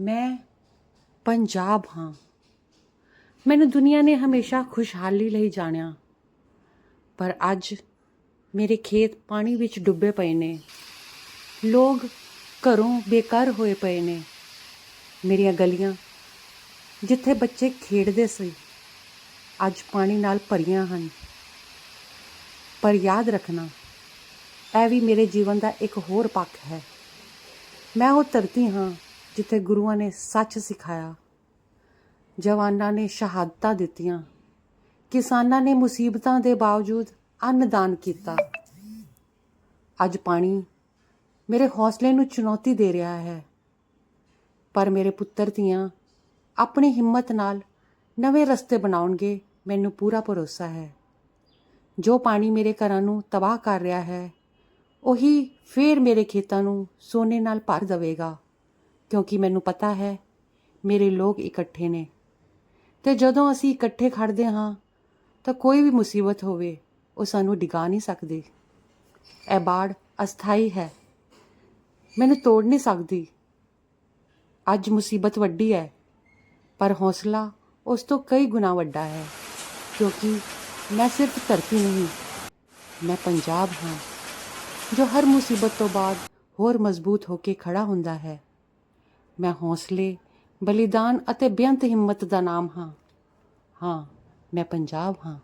ਮੈਂ ਪੰਜਾਬ ਹਾਂ। ਮੈਨੂੰ ਦੁਨੀਆ ਨੇ ਹਮੇਸ਼ਾ ਖੁਸ਼ਹਾਲੀ ਲਈ ਜਾਣਿਆ। ਪਰ ਅੱਜ ਮੇਰੇ ਖੇਤ ਪਾਣੀ ਵਿੱਚ ਡੁੱਬੇ ਪਏ ਨੇ। ਲੋਕ ਘਰੋਂ ਬੇਕਾਰ ਹੋਏ ਪਏ ਨੇ। ਮੇਰੀਆਂ ਗਲੀਆਂ ਜਿੱਥੇ ਬੱਚੇ ਖੇਡਦੇ ਸੀ, ਅੱਜ ਪਾਣੀ ਨਾਲ ਭਰੀਆਂ ਹਨ। ਪਰ ਯਾਦ ਰੱਖਣਾ, ਇਹ ਵੀ ਮੇਰੇ ਜੀਵਨ ਦਾ ਇੱਕ ਹੋਰ ਪੱਖ ਹੈ। ਮੈਂ ਉਹ ਧਰਤੀ ਹਾਂ ਜਿੱਥੇ ਗੁਰੂਆਂ ਨੇ ਸੱਚ ਸਿਖਾਇਆ, ਜਵਾਨਾਂ ਨੇ ਸ਼ਹਾਦਤਾਂ ਦਿੱਤੀਆਂ, ਕਿਸਾਨਾਂ ਨੇ ਮੁਸੀਬਤਾਂ ਦੇ ਬਾਵਜੂਦ ਅੰਨਦਾਨ ਕੀਤਾ। ਅੱਜ ਪਾਣੀ ਮੇਰੇ ਹੌਸਲੇ ਨੂੰ ਚੁਣੌਤੀ ਦੇ ਰਿਹਾ ਹੈ, ਪਰ ਮੇਰੇ ਪੁੱਤਰ ਧੀਆਂ ਆਪਣੀ ਹਿੰਮਤ ਨਾਲ ਨਵੇਂ ਰਸਤੇ ਬਣਾਉਣਗੇ ਮੈਨੂੰ ਪੂਰਾ ਭਰੋਸਾ ਹੈ। ਜੋ ਪਾਣੀ ਮੇਰੇ ਘਰਾਂ ਨੂੰ ਤਬਾਹ ਕਰ ਰਿਹਾ ਹੈ, ਉਹੀ ਫੇਰ ਮੇਰੇ ਖੇਤਾਂ ਨੂੰ ਸੋਨੇ ਨਾਲ ਭਰ ਦੇਵੇਗਾ। ਕਿਉਂਕਿ ਮੈਨੂੰ ਪਤਾ ਹੈ, ਮੇਰੇ ਲੋਕ ਇਕੱਠੇ ਨੇ। ਤੇ ਜਦੋਂ ਅਸੀਂ ਇਕੱਠੇ ਖੜਦੇ ਹਾਂ, ਤਾਂ ਕੋਈ ਵੀ ਮੁਸੀਬਤ ਹੋਵੇ, ਉਹ ਸਾਨੂੰ ਡਿਗਾ ਨਹੀਂ ਸਕਦੀ। ਇਹ ਬਾੜ ਅਸਥਾਈ ਹੈ। ਮੈਨੂੰ ਤੋੜ ਨਹੀਂ ਸਕਦੀ। ਅੱਜ ਮੁਸੀਬਤ ਵੱਡੀ ਹੈ, ਪਰ ਹੌਸਲਾ ਉਸ ਤੋਂ ਕਈ ਗੁਣਾ ਵੱਡਾ ਹੈ, ਕਿਉਂਕਿ ਮੈਂ ਸਿਰਫ ਧਰਤੀ ਨਹੀਂ, ਮੈਂ ਪੰਜਾਬ ਹਾਂ, ਜੋ ਹਰ ਮੁਸੀਬਤ ਤੋਂ ਬਾਅਦ ਹੋਰ ਮਜ਼ਬੂਤ ਹੋ ਕੇ ਖੜਾ ਹੁੰਦਾ ਹੈ। ਮੈਂ ਹੌਸਲੇ ਬਲੀਦਾਨ ਅਤੇ ਬੇਅੰਤ ਹਿੰਮਤ ਦਾ ਨਾਮ ਹਾਂ। ਹਾਂ ਮੈਂ ਪੰਜਾਬ ਹਾਂ।